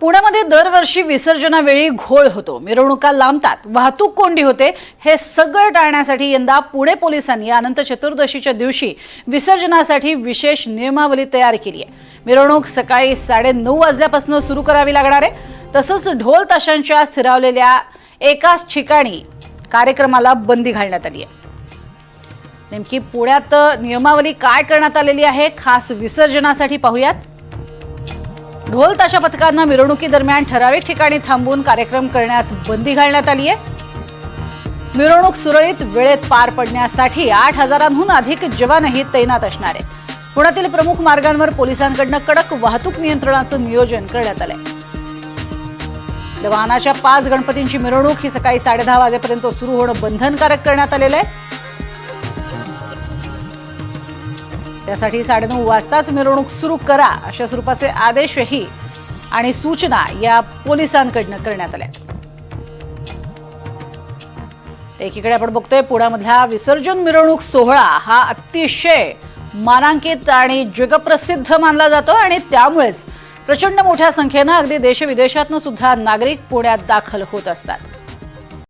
पुण्यामध्ये दरवर्षी विसर्जनावेळी घोळ होतो. मिरवणुका लांबतात. वाहतूक कोंडी होते. हे सगळं टाळण्यासाठी यंदा पुणे पोलिसांनी अनंत चतुर्दशीच्या दिवशी विसर्जनासाठी विशेष नियमावली तयार केली आहे. मिरवणूक सकाळी साडेनऊ वाजल्यापासून सुरू करावी लागणार आहे. तसंच ढोल ताशांच्या स्थिरावलेल्या एकाच ठिकाणी कार्यक्रमाला बंदी घालण्यात आली आहे. नेमकी पुण्यात नियमावली काय करण्यात आलेली आहे? खास विसर्जनासाठी पाहूयात. ढोल ताशा पथकांना मिरवणुकीदरम्यान ठराविक ठिकाणी थांबून कार्यक्रम करण्यास बंदी घालण्यात आली आहे. मिरवणूक सुरळीत वेळेत पार पडण्यासाठी आठ हजारांहून अधिक जवानही तैनात असणार आहेत. पुण्यातील प्रमुख मार्गांवर पोलिसांकडनं कडक वाहतूक नियंत्रणाचं नियोजन करण्यात आलंय. वाहनाच्या पाच गणपतींची मिरवणूक ही सकाळी साडेदहा वाजेपर्यंत सुरू होणं बंधनकारक करण्यात आलेलं आहे. त्यासाठी साडेनऊ वाजताच मिरवणूक सुरू करा अशा स्वरूपाचे आदेशही आणि सूचना या पोलिसांकडनं करण्यात आल्या एकीकडे आपण बघतोय पुण्यामधला विसर्जन मिरवणूक सोहळा हा अतिशय मानांकित आणि जगप्रसिद्ध मानला जातो आणि त्यामुळेच प्रचंड मोठ्या संख्येनं अगदी देशविदेशातनं सुद्धा नागरिक पुण्यात दाखल होत असतात.